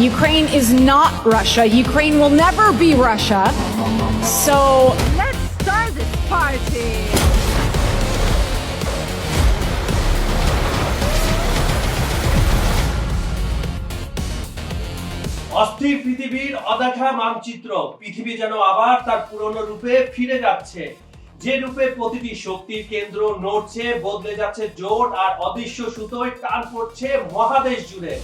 Ukraine is not Russia. Ukraine will never be Russia. So, Let's start this party! অস্থির পৃথিবীর অদেখা মানচিত্র, পৃথিবী যেন আবার তার পুরনো রূপে ফিরে যাচ্ছে যে রূপে প্রতিটি শক্তির কেন্দ্র নড়ছে, বদলে যাচ্ছে জোট আর অদৃশ্য সুতোয় টান পড়ছে মহাদেশ জুড়ে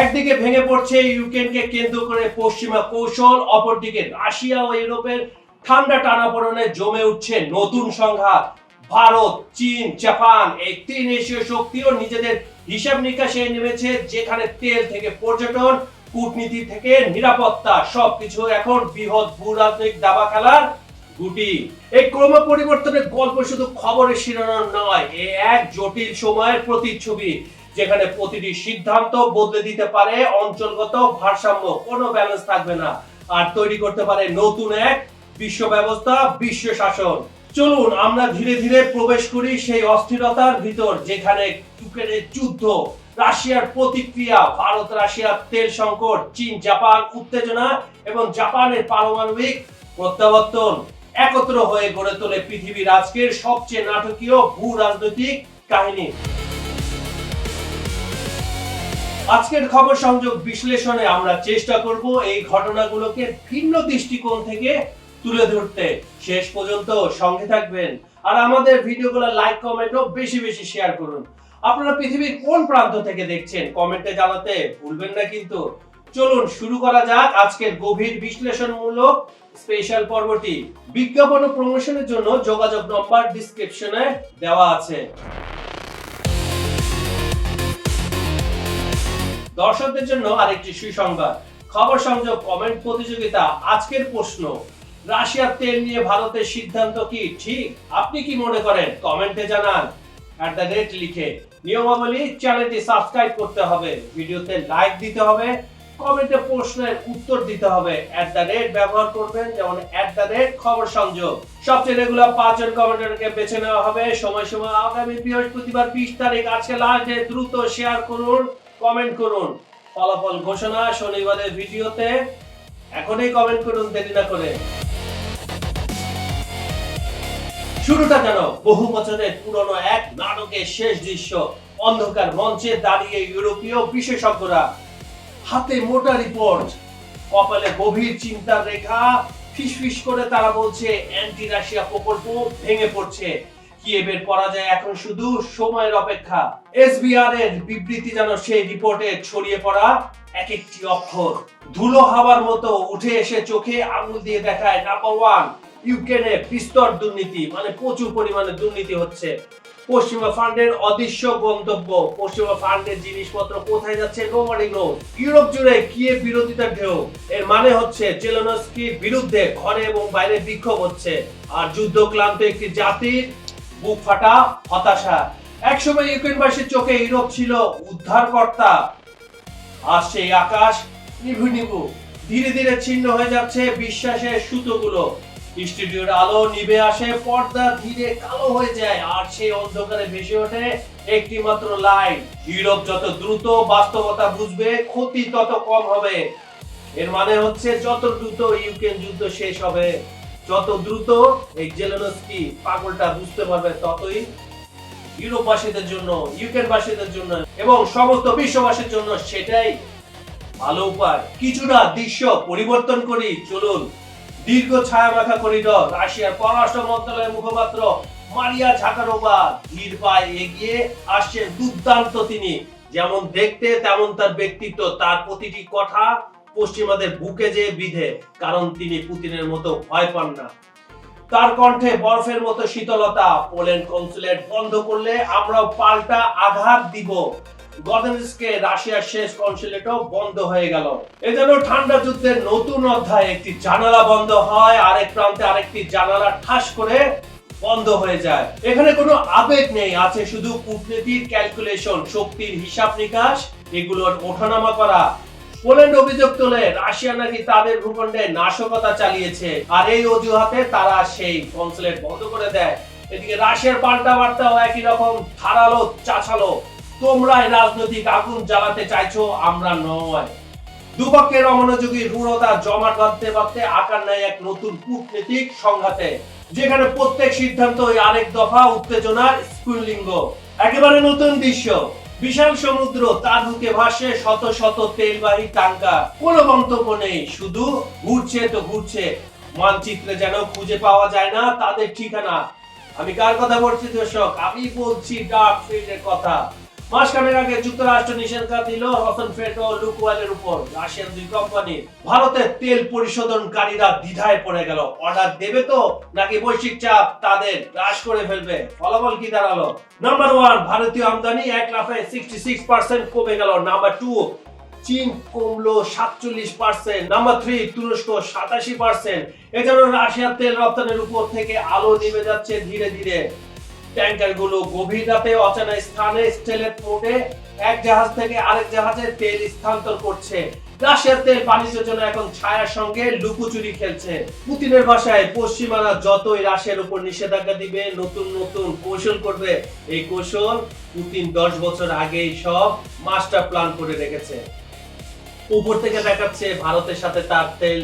একদিকে ভেঙে পড়ছে ইউক্রেনকে কেন্দ্র করে পশ্চিমা কৌশল, অপরদিকে রাশিয়া ও ইউরোপের ঠান্ডা টানাপোড়েনে জমে উঠছে নতুন সংঘাত। ভারত, চীন, জাপান, এই তিন এশীয় শক্তিও নিজেদের হিসাব নিকাশে নেমেছে, যেখানে তেল থেকে পর্যটন, কূটনীতি থেকে নিরাপত্তা, সবকিছু এখন বৃহৎ ভূরাজনৈতিক দাবা খেলার গুটি। এই ক্রম পরিবর্তনের গল্প শুধু খবরের শিরোনাম নয়, এ এক জটিল সময়ের প্রতিচ্ছবি। যেখানে প্রতিটি সিদ্ধান্ত বদলে দিতে পারে, অঞ্চলগত ভারসাম্য, কোনো ব্যালেন্স থাকবে না। আর তৈরি করতে পারে নতুন এক বিশ্ব ব্যবস্থা বিশ্ব শাসন। চলুন, আমরা ধীরে ধীরে প্রবেশ করি সেই অস্থিরতার ভিতর, যেখানে ইউক্রেনের যুদ্ধ, রাশিয়ার প্রতিক্রিয়া, ভারত, রাশিয়ার তেল সংকট, চীন, জাপান, উত্তেজনা এবং জাপানের পারমাণবিক প্রত্যাবর্তন একত্র হয়ে গড়ে তোলে পৃথিবীর আজকের সবচেয়ে নাটকীয় ভূ রাজনৈতিক কাহিনী। আজকের খবর সংযোগ বিশ্লেষণে আমরা চেষ্টা করব এই ঘটনাগুলোকে ভিন্ন দৃষ্টিকোণ থেকে তুলে ধরতে। শেষ পর্যন্ত সঙ্গে থাকবেন আর আমাদের ভিডিওগুলো লাইক, কমেন্ট ও বেশি বেশি শেয়ার করুন। আপনারা পৃথিবীর কোন প্রান্ত থেকে দেখছেন কমেন্টে জানাতে ভুলবেন না কিন্তু। চলুন শুরু করা যাক আজকের গভীর বিশ্লেষণমূলক স্পেশাল পর্বটি। বিজ্ঞাপন ও প্রমোশনের জন্য যোগাযোগ নম্বর ডিসক্রিপশনে দেওয়া আছে। দর্শকদের জন্য আরেকটি সুসংবাদ। খবর সংযোগ কমেন্ট প্রতিযোগিতা, আজকের প্রশ্ন। রাশিয়ার তেল নিয়ে ভারতের সিদ্ধান্ত কি ঠিক? আপনি কি মনে করেন? কমেন্টে জানান। অ্যাট দ্য রেট লিখে। নিয়মাবলী চ্যানেলটি সাবস্ক্রাইব করতে হবে। ভিডিওতে লাইক দিতে হবে। কমেন্টে প্রশ্নের উত্তর দিতে হবে। অ্যাট দ্য রেট ব্যবহার করবেন, যেমন অ্যাট দ্য রেট খবর সংযোগ। সবচেয়ে রেগুলার পাঁচজন কমেন্টারকে বেছে নেওয়া হবে। সময় সময় আগামী বৃহস্পতিবার বিশ তারিখ। আজকে লাস্ট দ্রুত শেয়ার করুন। কমেন্ট করুন। ফলাফল ঘোষণা শনিবারের ভিডিওতে এখনই কমেন্ট করুন, দেরি না করে। শুরুটা কেন? বহু বছরের পুরনো এক নাটকের শেষ দৃশ্য। অন্ধকার মঞ্চে দাঁড়িয়ে ইউরোপীয় বিশেষজ্ঞরা হাতে মোটা রিপোর্ট। কপালে গভীর চিন্তার রেখা, ফিসফিস করে তারা বলছে অ্যান্টি রাশিয়া প্রকল্প ভেঙে পড়ছে। কিয়েভের পরাজয় এখন শুধু সময়ের অপেক্ষা। এসবিআর এর বিবৃতি যেন সেই রিপোর্টে ছড়িয়ে পড়া এক একটি অক্ষর। ধুলো হাওয়ার মতো উঠে এসে চোখে আঙুল দিয়ে দেখায় নাম্বার ওয়ান ইউক্রেনে বিস্তর দুর্নীতি মানে প্রচুর পরিমাণে দুর্নীতি হচ্ছে। পশ্চিমা ফান্ডের অদৃশ্য গন্তব্য, পশ্চিমা ফান্ডের জিনিসপত্র কোথায় যাচ্ছে নোবডি নো ইউরোপ জুড়ে কিয়ে বিরোধিতার ঢেউ। এর মানে হচ্ছে বিরুদ্ধে ঘরে এবং বাইরে বিক্ষোভ হচ্ছে। আর যুদ্ধ ক্লান্ত একটি জাতির বুক ফাটা, হতাশা। একসময় ইউক্রেনবাসীর চোখে ইউরোপ ছিল উদ্ধারকর্তা। আর সেই আকাশ নিভু নিভু, ধীরে ধীরে ছিন্ন হয়ে যাচ্ছে বিশ্বাসের সুতোগুলো। স্টুডিওর আলো নিভে আসে, পর্দা ধীরে কালো হয়ে যায়, আর সেই অন্ধকারে ভেসে ওঠে একটি মাত্র লাইন। ইউরোপ যত দ্রুত বাস্তবতা বুঝবে, ক্ষতি তত কম হবে। এর মানে হচ্ছে যত দ্রুত ইউক্রেন যুদ্ধ শেষ হবে যত দ্রুত এই জেলেনস্কি পাগলটা বুঝতে পারবে, ততই ইউরোপবাসীদের জন্য, ইউক্রেনবাসীদের জন্য এবং সমস্ত বিশ্ববাসীর জন্য সেটাই ভালো উপায়। কিছুটা দৃশ্য পরিবর্তন করি, চলুন। দীর্ঘ ছায়া মাখা করিডর, রাশিয়ার পররাষ্ট্র মন্ত্রণালয়ের মুখপাত্র মারিয়া ঝাকারোবা ধীর পায়ে এগিয়ে আসছেন দুর্দান্ত তিনি। যেমন দেখতে তেমন তার ব্যক্তিত্ব, তার প্রতিটি কথা পশ্চিমাদের বুকে যে বিধে, কারণ তিনি পুতিনের মতো ভয় পান না। তার কণ্ঠে বরফের মতো শীতলতা, পোল্যান্ড কনসুলেট বন্ধ করলে আমরাও পাল্টা আঘাত দিব। গদেনস্কে রাশিয়ার শেষ কনসুলেটও বন্ধ হয়ে গেল। এজন্য ঠান্ডা যুদ্ধের নতুন অধ্যায় একটি জানালা বন্ধ হয়, আরেক প্রান্তে আরেকটি জানালা ঠাস করে বন্ধ হয়ে যায়। এখানে কোনো আবেগ নেই, আছে শুধু কূটনীতির ক্যালকুলেশন শক্তির হিসাব নিকাশ, এগুলোর ওঠানামা করা। পোল্যান্ড অভিযোগ তোলে, রাশিয়া নাকি তাদের ভূখণ্ডে নাশকতা চালিয়েছে। আর এই অজুহাতে তারা সেই কনসুলেট বন্ধ করে দেয়। এদিকে রাশিয়ার পাল্টা বার্তাও একই রকম ধারালো চাছালো তোমরাই রাজনৈতিক আগুন জ্বালাতে চাইছো, আমরা নয়। দুপক্ষের অমনোযোগী রূঢ়তা জমাট বাঁধতে বাঁধতে আকার নেয় এক নতুন কূটনীতিক সংঘাতে, যেখানে প্রত্যেক সিদ্ধান্ত আরেক দফা উত্তেজনার স্ফুলিঙ্গ একেবারে নতুন দৃশ্য। বিশাল সমুদ্র তার বুকে ভাসে শত শত তেলবাহী টাঙ্কা কোনো গন্তব্য নেই, শুধু ঘুরছে তো ঘুরছে। মানচিত্রে যেন খুঁজে পাওয়া যায় না তাদের ঠিকানা। আমি কার কথা বলছি দর্শক? আমি বলছি ডার্ক ফিল্ডের কথা। মাসখানেক আগে যুক্তরাষ্ট্র নিষেধাজ্ঞা দিল ও উপর। রাশিয়ান দুই ভারতের তেল পরিশোধনকারীরা দ্বিধায় পড়ে গেল। অর্ডার দেবে তো, নাকি বৈশ্বিক চাপ তাদের হ্রাস করে ফেলবে? ফলাফল কি দাঁড়াল? নাম্বার ওয়ান ভারতীয় আমদানি এক লাফে সিক্সটি সিক্স পার্সেন্ট কমে গেল। নাম্বার টু চীন কমলো সাতচল্লিশ পার্সেন্ট নাম্বার থ্রি তুরস্ক সাতাশি পার্সেন্ট এজন্য রাশিয়ার তেল রপ্তানির উপর থেকে আলো নেমে যাচ্ছে ধীরে ধীরে। ট্যাঙ্কারগুলো গভীর রাতে অচেনা স্থানে স্টেলেট মোডে এক জাহাজ থেকে আরেক জাহাজে তেল স্থানান্তর করছে। রাশিয়ার তেল বাণিজ্যের জন্য এখন ছায়ার সঙ্গে খেলছে। পুতিনের ভাষায় পশ্চিমারা যতই রাশিয়ার উপর নিষেধাজ্ঞা দিবে, নতুন নতুন কৌশল করবে। এই কৌশল পুতিন দশ বছর আগেই সব মাস্টার প্ল্যান করে রেখেছে। উপর থেকে দেখাচ্ছে ভারতের সাথে তার তেল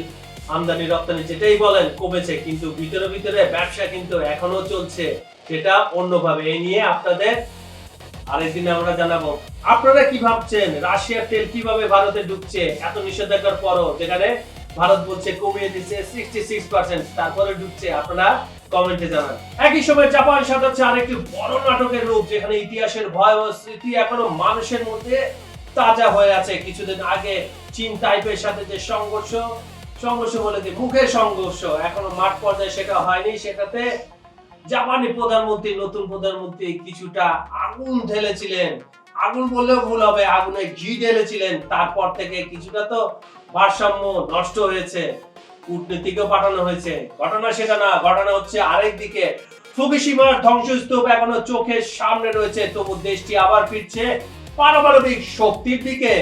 আমদানি রপ্তানি যেটাই বলেন কমেছে, কিন্তু ভিতরে ভিতরে ব্যবসা কিন্তু এখনও চলছে সেটা অন্যভাবে। এই নিয়ে আপনাদের আরেকদিন আমরা জানাব। আপনারা কি ভাবছেন? রাশিয়ার তেল কীভাবে ভারতে ঢুকছে? এত নিষেধাজ্ঞার পরও যেখানে ভারত বলছে কমিয়ে দিচ্ছে সিক্সটি সিক্স পার্সেন্ট তারপরে ঢুকছে। আপনারা কমেন্টে জানান। একই সময় জাপান সাজাচ্ছে আরেকটি বড় নাটকের রূপ, যেখানে ইতিহাসের ভয় স্মৃতি এখনও মানুষের মধ্যে তাজা হয়ে আছে। কিছুদিন আগে চীন টাইপের সাথে যে সংঘর্ষ সংঘর্ষ বলে যে মুখের সংঘর্ষ। এখনও মাঠ পর্যায়ে সেটা হয়নি। সেটাতে জাপানি প্রধানমন্ত্রী, নতুন প্রধানমন্ত্রী কিছুটা আগুন ঢেলেছিলেন। আগুন বললেও ভুল হবে, আগুনে ঘি ঢেলেছিলেন। তারপর থেকে কিছুটা তো ভারসাম্য নষ্ট হয়েছে, কূটনীতিকেও পাঠানো হয়েছে। ঘটনা সেটা না, ঘটনা হচ্ছে আরেক দিকে। ফুকুশিমার ধ্বংসস্তূপ এখনও চোখের সামনে রয়েছে, তবু দেশটি আবার ফিরছে পারমাণবিক শক্তির দিকে।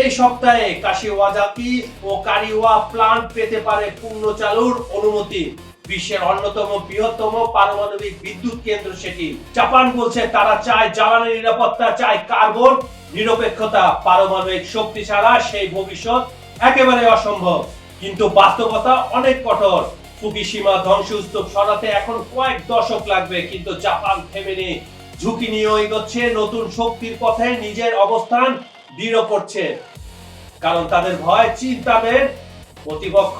এই সপ্তাহে কাশিওয়াজাকি ও কারিওয়া প্লান্ট পেতে পারে পূর্ণ চালুর অনুমতি। বিশ্বের অন্যতম বৃহত্তম পারমাণবিক বিদ্যুৎ কেন্দ্র সেটি। জাপান বলছে তারা চায় জ্বালানি নিরাপত্তা, চায় কার্বন নিরপেক্ষতা। পারমাণবিক শক্তি ছাড়া সেই ভবিষ্যৎ একেবারে অসম্ভব। কিন্তু বাস্তবতা অনেক কঠোর। ফুকুশিমা ধ্বংসস্তূপ সরাতে এখন কয়েক দশক লাগবে, কিন্তু জাপান থেমেনি ঝুঁকি নিয়ে এগোচ্ছে নতুন শক্তির পথে নিজের অবস্থান দৃঢ় করছে। কারণ তাদের ভয় চীন তাদের প্রতিপক্ষ।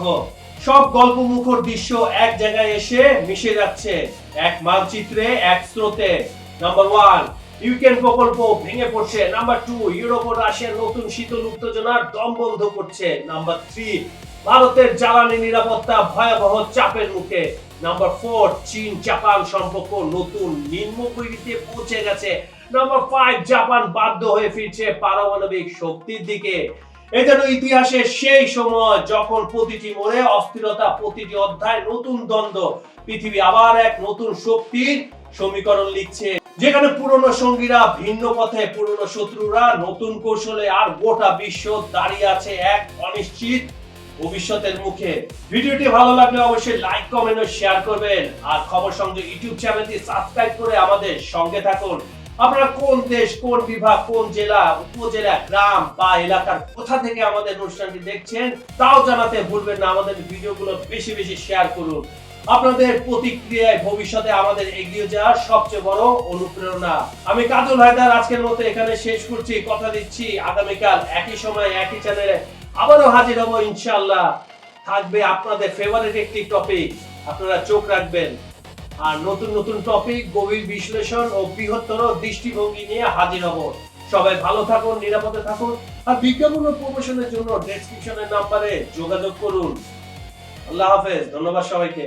সব গল্প মুখর দৃশ্য এক জায়গায় এসে মিশে যাচ্ছে এক মানচিত্রে, এক স্রোতে। নাম্বার ওয়ান ইউক্রেন প্রকল্প ভেঙে পড়ছে। নাম্বার টু ইউরোপ ও রাশিয়ার নতুন শীতল উত্তেজনার দম বন্ধ করছে। নাম্বার থ্রি ভারতের জ্বালানি নিরাপত্তা ভয়াবহ চাপের মুখে। নাম্বার ফোর চীন জাপান সম্পর্ক নতুন নিম্নগতিতে পৌঁছে গেছে। নাম্বার ফাইভ জাপান বাধ্য হয়ে ফিরছে পারমাণবিক শক্তির দিকে। যেন ইতিহাসের সেই সময় যখন প্রতিটি মোড়ে অস্থিরতা, প্রতিটি অধ্যায়, নতুন দ্বন্দ্ব, পৃথিবী আবার এক নতুন শক্তির সমীকরণ লিখছে। যেখানে পুরনো সঙ্গীরা ভিন্ন পথে, পুরনো শত্রুরা নতুন কৌশলে আর গোটা বিশ্ব দাঁড়িয়ে আছে এক অনিশ্চিত ভবিষ্যতের মুখে। ভিডিওটি ভালো লাগলে অবশ্যই লাইক কমেন্ট ও শেয়ার করবেন। আর খবর সংযোগ ইউটিউব চ্যানেলটি সাবস্ক্রাইব করে আমাদের সঙ্গে থাকুন। আপনারা কোন দেশ, কোন বিভাগ, কোন জেলা, উপজেলা, গ্রাম বা এলাকার কোথা থেকে আমাদের অনুষ্ঠানটি দেখছেন, তাও জানাতে ভুলবেন না। আমাদের ভিডিওগুলো বেশি বেশি শেয়ার করুন। আপনাদের প্রতিক্রিয়ায় ভবিষ্যতে আমাদের এগিয়ে যাওয়ার সবচেয়ে বড় অনুপ্রেরণা। আমি কাজল হায়দার আজকের মতো এখানে শেষ করছি। কথা দিচ্ছি আগামীকাল একই সময় একই চ্যানেলে আবারও হাজির হব ইনশাআল্লাহ। থাকবে আপনাদের ফেভারিট একটি টপিক আপনারা চোখ রাখবেন। আর নতুন নতুন টপিক, গভীর বিশ্লেষণ ও বৃহত্তর দৃষ্টিভঙ্গি নিয়ে হাজির হব। সবাই ভালো থাকুন, নিরাপদে থাকুন আর বিজ্ঞাপন ও প্রমোশনের জন্য ডেসক্রিপশনের নাম্বারে যোগাযোগ করুন। আল্লাহ হাফেজ, ধন্যবাদ সবাইকে।